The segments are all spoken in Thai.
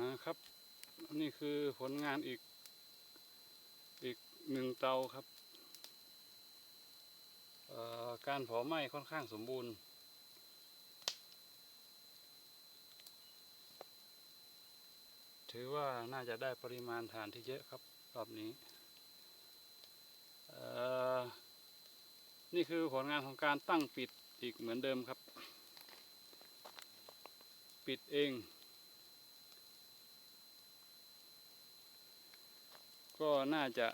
อ่าครับ นี่คือผลงานอีก อีกหนึ่งเตาครับการเผาไหม้ค่อนข้างสมบูรณ์ ถือว่าน่าจะได้ปริมาณฐานที่เยอะครับรอบนี้ นี่คือผลงานของการตั้งปิดอีกเหมือนเดิมครับ ปิดเอง ก็น่าจะ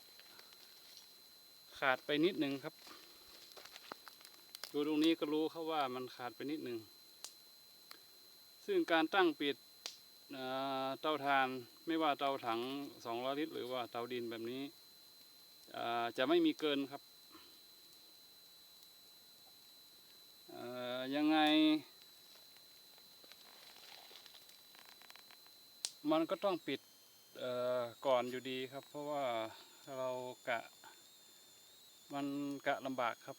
ขาดไปนิดหนึ่งครับ ดูตรงนี้ก็รู้ครับว่ามันขาดไปนิดหนึ่ง ซึ่งการตั้งปิดเตาถ่านไม่ว่าเตาถัง 200 ลิตร หรือว่าเตาดินแบบนี้จะไม่มีเกินครับยังไง มันก็ต้องปิด ก่อนอยู่ดีครับ เพราะว่าเรากะมันกะลำบากครับ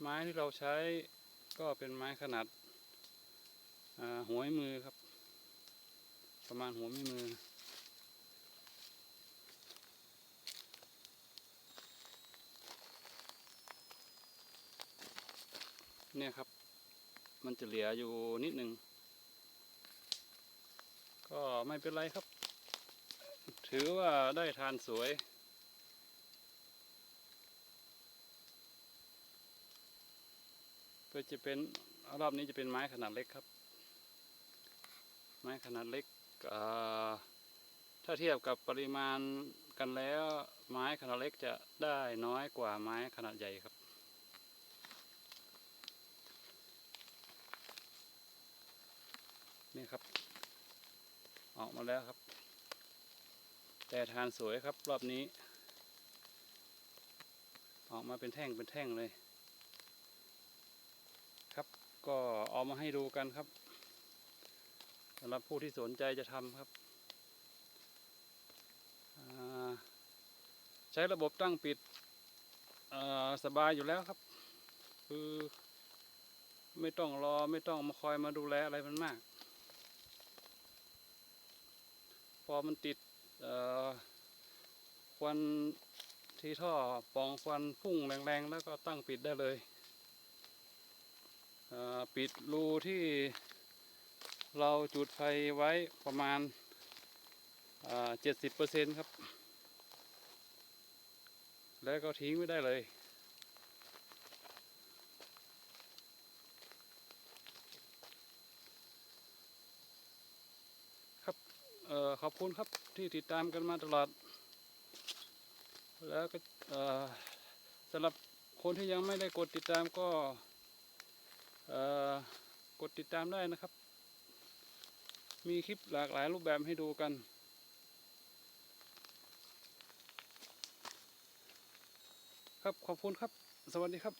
ไม้ที่เราใช้ก็เป็นไม้ขนาดหัวมือครับ ประมาณหัวแม่มือ เนี่ยครับ มันจะเหลืออยู่นิดหนึ่ง ก็ไม่เป็นไรครับ ถือว่าได้ทานสวย ก็จะเป็นรอบนี้จะเป็นไม้ขนาดเล็กครับ ไม้ขนาดเล็กถ้าเทียบกับปริมาณกันแล้วไม้ขนาดเล็กจะได้น้อยกว่าไม้ขนาดใหญ่ครับ นี่ครับ ออกมาแล้วครับ แต่ทานสวยครับ รอบนี้ ออกมาเป็นแท่งเป็นแท่งเลย ครับก็เออกมาให้ดูกันครับสำหรับผู้ที่สนใจจะทำครับ ใช้ระบบตั้งปิดสบายอยู่แล้วครับ คือไม่ต้องรอไม่ต้องมาคอยมาดูแลอะไรมันมาก พ อมันติดควันที่ท่อปองควันพุ่งแรงๆ แล้วก็ตั้งปิดได้เลยปิดรูที่เราจุดไฟไว้ประมาณเจ็ดสิบเปอร์เซ็นครับ แล้วก็ทิ้งไว้ได้เลย เอ่อ ขอบคุณครับที่ติดตามกันมาตลอด แล้วก็สำหรับคนที่ยังไม่ได้กดติดตามก็กดติดตามได้นะครับ มีคลิปหลากหลายรูปแบบให้ดูกัน ครับขอบคุณครับ สวัสดีครับ